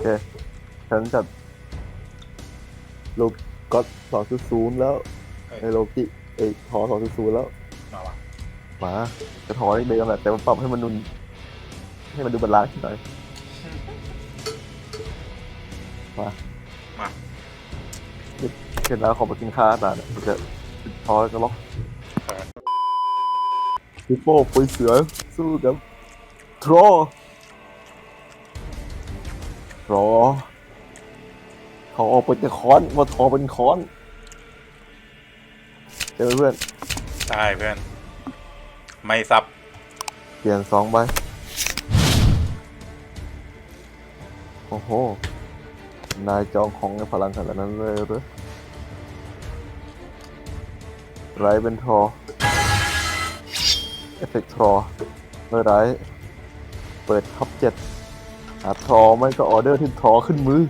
เคฉันจัดโลก็สองจุดศูนย์แล้วเอ้ยไอโลกิไอทอสองจุดศูนย์แล้ว มาวะหมาจะทอได้เดิมแหละแต่มันปรับให้มันนุน ให้มันดูบาลานซ์หน่อยมามาเสร็จแล้วขอไปกินข้าวแต่จะทอแล้วก็ล็อกเออฮิปโป้ปุยเสือสู้กับทรอท รอ เขาออกไปจากค้อนมาทอเป็นค้อน เจอเพื่อนใช่เพื่อน ไม่ซับ เปลี่ยนสองใบ โอ้โห นายจองของในพลังขนาดนั้นเลยหรือไรเป็นทอเอฟเฟกทรอเมื่อไร เปิดท็อปเจ็ด หาทอไม่ก็ออเดอร์ที่ทอขึ้นมือ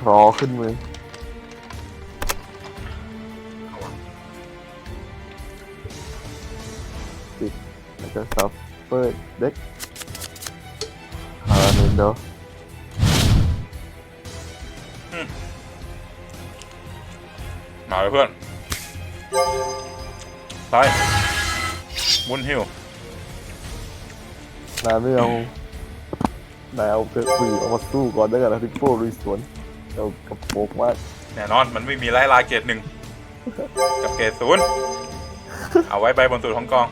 ทอขึ้นมือเอาวะแล้วก็ซับเปิดเด็กฮาเนนโดมาเลยเพื่อน ไปบุญหิว นายไม่เอานายเอาเกิดคุยเอามาสู้ก่อนได้กันนะที่โป้รีสวนเอากระโปงมากแน่นอนมันไม่มีไล่ลาเกตหนึ่งกับเกตศูนย์เอาไว้ใบบนสุดของกอง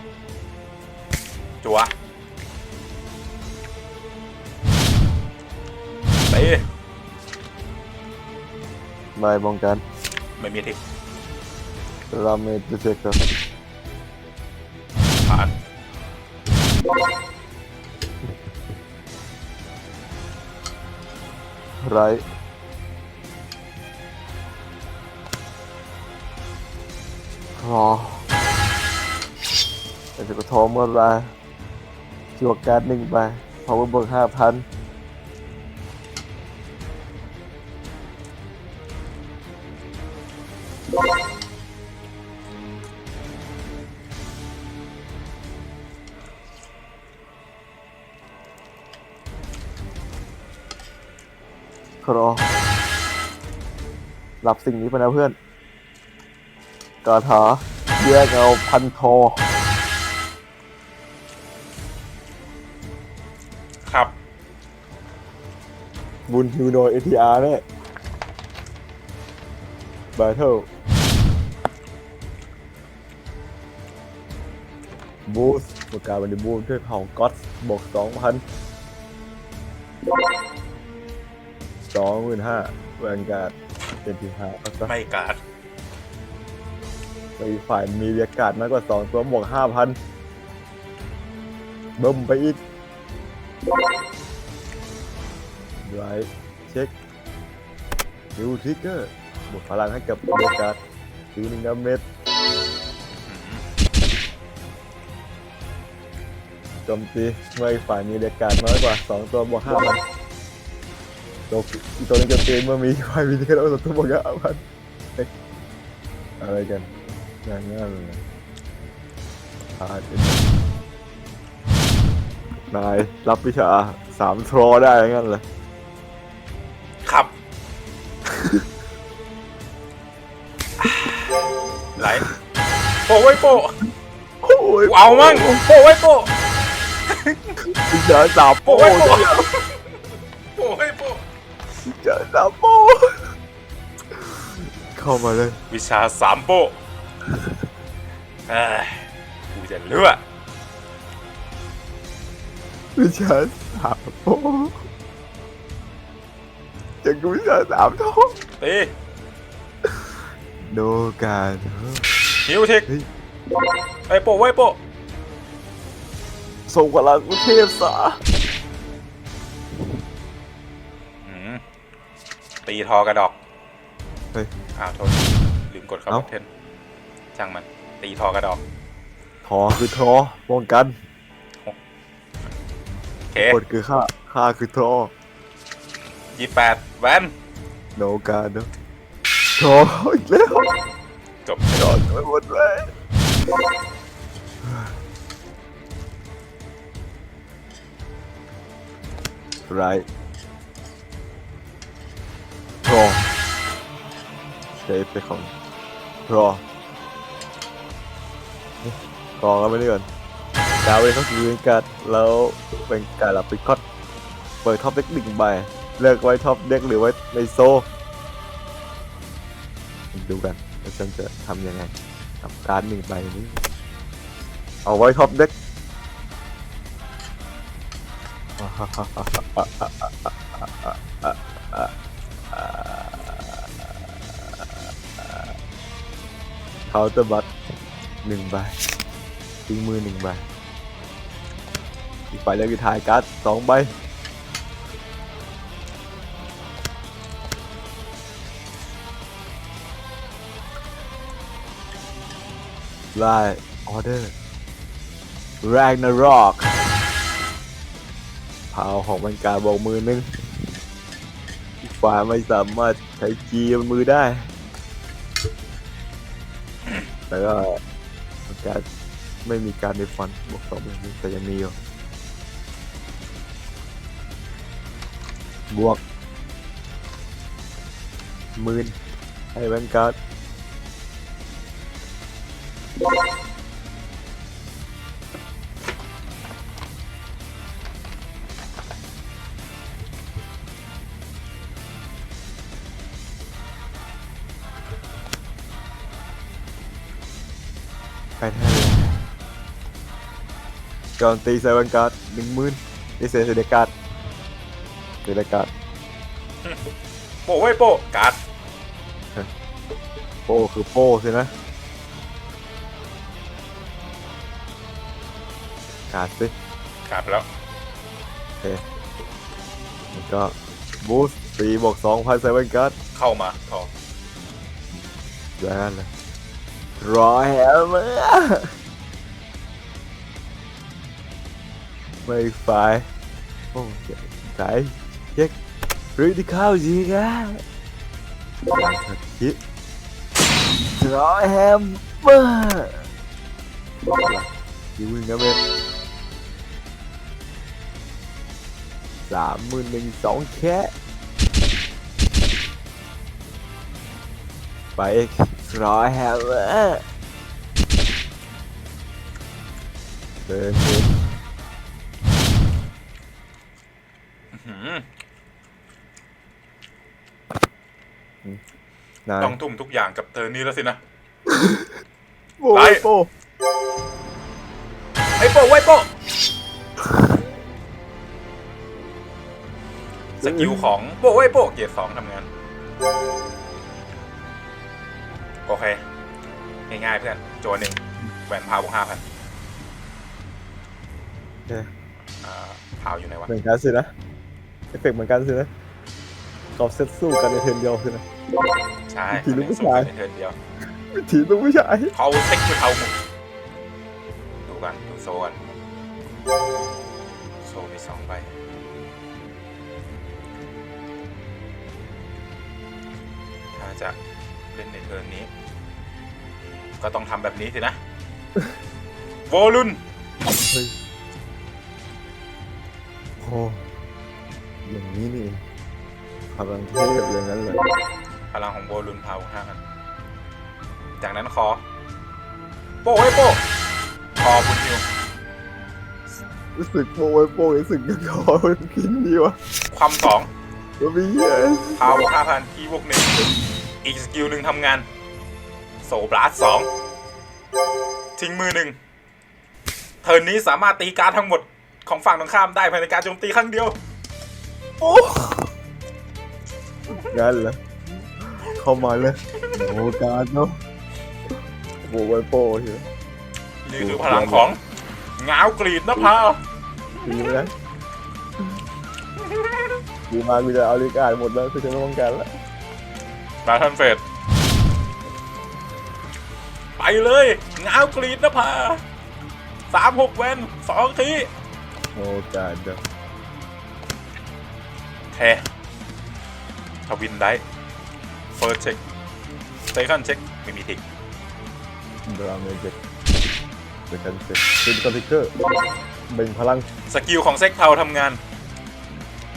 จัวตีนายมองกันไม่มีทิกราเมดเจคผ่าน ไรรอแต่จะกระทอเมื่อไรจวกการหนึ่งไปพาวเวอเบิร์ห้าพัน รับสิ่งนี้ไปนะเพื่อนกาถาแยกเอาพันทอครับ บุญฮิวโดเอทีอาร์เนี่ยบาเทิลบูสประกาศวันนี้บูสด้วยเผ่าก็อตบวกสองพันสองหมื่นห้าแวนการ์ด เป็นที่ห้าก็ซะไม่การ์ดไปอีกฝ่ายมีเรียกการ์ดมากกว่าสองตัวบวกห้าพันเบิ่มไปอีกไลท์เช็คฮิวทิกเกอร์บวกพลังให้กับเรียกการ์ดฮิวหนึ่งดาเมจโจมตีเมื่ออีกฝ่ายมีเรียกการ์ดน้อยกว่าสองตัวบวกห้าพันตัว อีกตัวหนึงโจมตีเมื่อมีอีกฝ่ายมีเรียกการ์ดสองตัวบวกห้าพันเอ๊ะอะไรกันงานง่ายเลยอาจจะนายรับวิชาสามทรอได้งั้นเลยครับ ไหลโปะไว้โปะโอ้ยเอามั่งโปะไว้โปะวิชาสามโป้โปะไว้โปะเนี่ยโปะไว้โปะ วิชาสามโป้เข้ามาเลย วิชาสามโปะเอ้ยกูจะเลือกวิชาสามโป้จากวิชาสามโป้ตีโนการฮิวเทคเฮ้ยไอ้โปะไว้โปะส่งพลังเทพสา ตีทอกระดอกเฮ้ยอ้าวโทษลืมกดเข้าเอ้า เทนช่างมัน ตีทอกระดอกทอคือทอป้องกันโอเคกดคือข้าข้าคือทอยี่แปดแวนโนการเนทออีกแล้วจบโดนไปหมดเลยไร ใช้เอฟเฟกของรอรอกันไปนี่ก่อนดาวเวเข้าสู่เรื่องการดแล้วเป็นการรับปิคอตเปิดท็อปเด็กหนึ่งใบเลือกไว้ท็อปเด็กหรือไว้ในโซ ดูกันว่าฉันจะทำยังไงกับการหนึ่งใบนี้ เอาไว้ท็อปเด็กาน์เตอร์บัตหนึ่งใบทิ้งมือหนึ่งใบอีกใบแล้วคือถ่ายการ์ดสองใบไล่ออเดอร์แรงนารอกเผาของบรรการบอกมือนึง ฝ่ายไม่สามารถใช้จีบนมือได้ แต่ก็มันการไม่มีการในฟันบวกสองแบบนี้แต่ยังมีอยู่ บวกหมื่นให้บรรการ ไปท่าเลยก่อนตีใส่บังการ์ดหนึ่งหมื่นนี่เสียเสียการ์ดเสียการ์ดโป้ไว้ยโป้การ์ดโป้คือโป้สินะการ์ดสิการ์ดไปแล้วแล้วก็บูสต์ตีบวกสองพันใส่บังการ์ดเข้ามาทออย่างนั้นเลย รอแฮมเมอร์ไม่ฝ่ายโอ้เจ็บใจเช็คหรือที่เข้าจ ริงอะยังสักคิดรอแฮมเมอร์อยูวิ่งนะเว้ยสามหมื่นหนึ่งสองแค่ไปรอแฮมเมอร์เดินเดินหืมนายต้องทุ่มทุกอย่างกับเธอนี้แล้วสินะโอ้ไปยโป้ไอ้โป้ไว้ยโป้สกิลของโป้ไว้ยโป้เกียร์สองทำงาน โอเค ง่ายๆเพื่อนโจหนึ่งแหวนพาวบวกห้าพันโอเคอ่าพาวอยู่ไหนวะเหมือนกันสินะเอฟเฟกต์เหมือนกันสินะเขาเซตสู้กันในเทิร์นเดียวสินะ ใช่ทีมลูกผู้สู้ชายในเทิร์นเดียวทีมต้องไม่ใช่เขาเซ็กคือเขาหมุนดูกันดูโซกันโซมีสองใบถ้าจะ เล่นในเทิร์นนี้ ก็ต้องทำแบบนี้สินะ โวลุนเฮ้ยโอ้อย่างนี้นี่เองพลังเทพอย่างนั้นเลยพลังของโวลุนพาวห้ากันจากนั้นคอ โป้ไว้ยโป้คอบุญฮิวรู้สึกโป้ไว้โป้รู้สึกยังคอมันกินดีวะความสองก็มีเยอะพาวห้าพันที่บวกหนึ่ง อีกสกิลหนึ่งทำงาน โซบลัสสองทิ้งมือหนึ่งเทิร์นนี้สามารถตีการดทั้งหมดของฝั่งตรงข้ามได้ภายในการโจมตีครั้งเดียวโอ้งั้นเหรอเข้ามาเลยโอ้การเนาะโป้ไว้โป้ใช่ไหมนี่คือพลังของงาวกรีดนะพาวดีไหมนะดีมากกูจะเอาลิกาดหมดแล้วกูจะไม่ป้องกันแล้ว มาทันเฟสไปเลยงาวกรีดนะพาสามหกเวนสองทีโอ้การเด้อแททวินได้เฟิร์สเช็คเซคันเช็คไม่มีทิกดราม่าเจ็ดเดี๋ยวกันเสร็จเป็นคอมพิวเตอร์เบ่งพลัง สกิลของเซ็กเทาทำงาน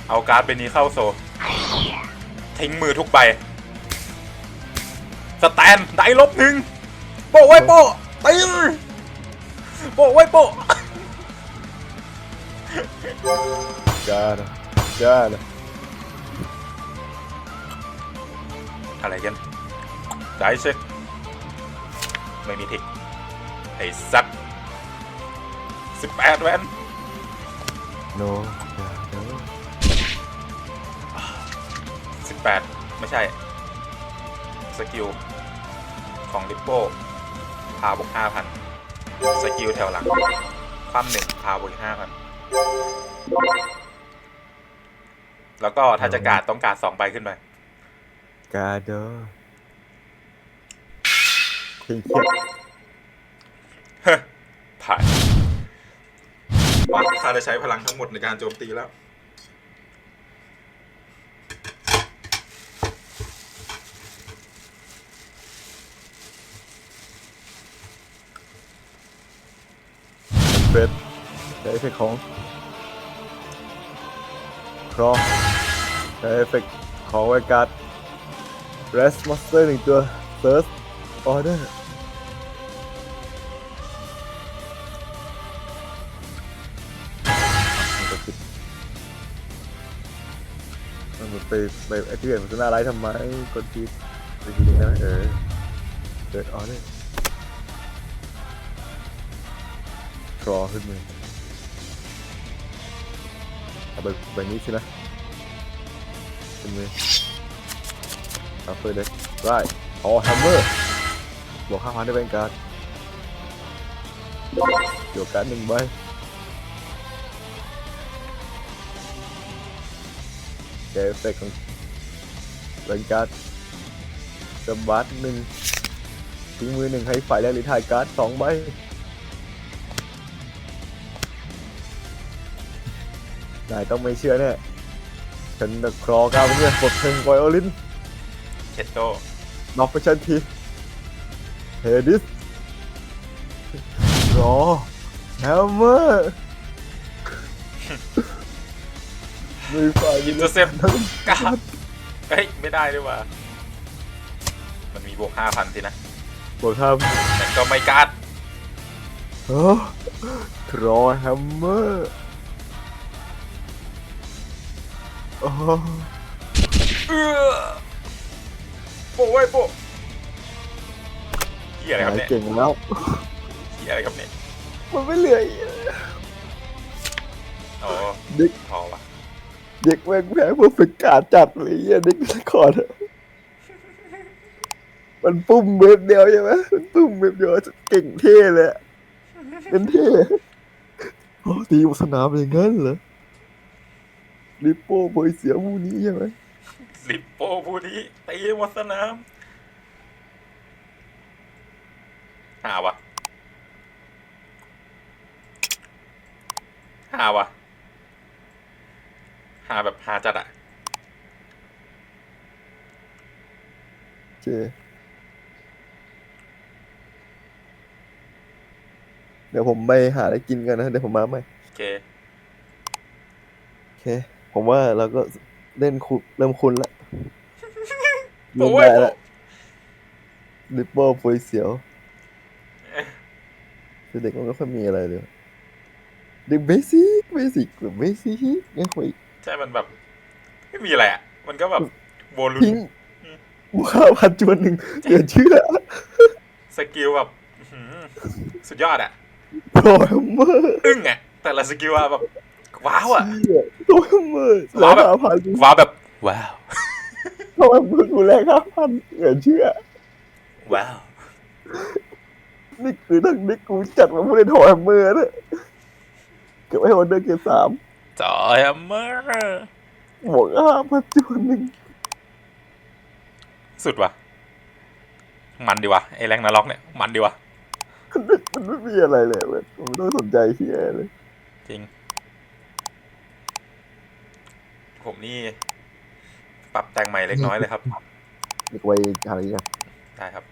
เอาการ์ดใบนี้เข้าโซลทิ้งมือทุกใบ สแตนได้ลบหนึ่งโปะไว้โปะตีโปะไว้โปะจ้านะจ้านะอะไรกันได้เช็คไม่มีทิกไอ้สัตว์สิบแปดแวนโนจ้าเด้อสิบแปดไม่ใช่ สกิล ของลิปโป้พาบวกห้าพันสกิลแถวหลัง ความหนึ่งพาบวกห้าพันแล้วก็ถ้าจะการดต้องการสองใบขึ้นไปกาเด้อเคร่งเครียดผ่านมาข้าได้ใช้พลังทั้งหมดในการโจมตีแล้ว เฟสใช้เอฟเฟกต์ของครอใช้เอฟเฟกต์ของไวการ์ดเรสมอสเตอร์หนึ่งตัวเซิร์ชออเดอร์มันไปไปไอ้ที่เห็นมันหน้าไลท์ทำไมกดทีไปทีนึงนะเออเกิดออเดอร์ ครอขึ้นมือเอาไปใบนี้สินะขึ้นมือเอาเฟอร์เด็กไรออแฮมเมอร์บวกห้าพันได้เป็นการ์ดโยกการหนึ่งใบแกเอฟเฟกของเป็นการ์ดสบัดหนึ่งทิ้งมือหนึ่งให้ฝ่ายแรกหรือถ่ายการ์ดสองใบ นายต้องไม่เชื่อแน่ฉันจะครอกาวเนี่ยบทเพลงไวโอลินเชตโตน็อกไปฉันทีเฮดิสรอแฮมเมอร์มีฝ่ายอินเตอร์เซปกาเฮ้ย ไม่ได้ด้วยว่ะมันมีบวกห้าพันสินะบอกทแต่ก็ไม่การ์ดำเออครอแฮมเมอร์ โอ้เออโปะไว้โปะเฮียอะไรครับนายเนี่ยเก่งแล้ว เฮียอะไรครับเนี่ยมันไม่เหลืออีกอ๋อเด็กพอวะเด็กแม่งแพ้เพอร์เฟกต์การดจัดเลยเหี้ยเด็กคอร์ดอะมันปุ้มเม็ดเดียวใช่ไหมมันปุ้มเม็ดเดียวเก่งเท่เลยอะเป็นเท่โอ้ตีบนสนามอย่างนั้นเหรอ ลิปโป้บอยเสียผู้นี้ใช่ไหมลิปโป้ผู้นี้ตีหมดสนามหาวะหาวะหาแบบหาจัดอะโอเคเดี๋ยวผมไปหาอะไรกินกันนะ เดี๋ยวผมมาใหม่โอเค โอเค ผมว่าเราก็เล่นคุเริ่มคุ้นละเริ่มโอ้ยได้ละลิปโป้บอยเสียวคือเด็กมันก็ค่อยมีอะไรเลยเด็กเบสิกเบสิกแบบเบสิกยังคุยใช่มันแบบ ไม่มีอะไรอะ มันก็แบบโวลูนทิ้งบุค่าพันจวนหนึ่งเกิดเชื่อสกิลแบบอื้อหือสุดยอดอะโปรแฮมเมอร์อึ้งอะแต่ละสกิลอะแบบ ว้าวอะโปรแฮมเมอร์แล้ว้าววแบบห้าพันว้าวแบบว้าวโปรแฮมเมอร์กูแลกห้าพันเกิดเชื่อ ว้าว นี่คือทั้งนี้กูจัดมาผู้เล่นโปรแฮมเมอร์เนี่ยเก็บไว้วันเดอร์เกมสามจอยแฮมเมอร์บวกห้าพันจวนหนึ่งสุดว่ะ มันดีว่ะไอ้แรงนาล็อกเนี่ย มันดีว่ะมันไม่มันไม่มีอะไรเลยเว้ยผมไม่ต้องสนใจเฮียเลย จริง ผมนี่ ปรับแต่งใหม่เล็กน้อยเลยครับเด็กวัยอะไรกันได้ครับ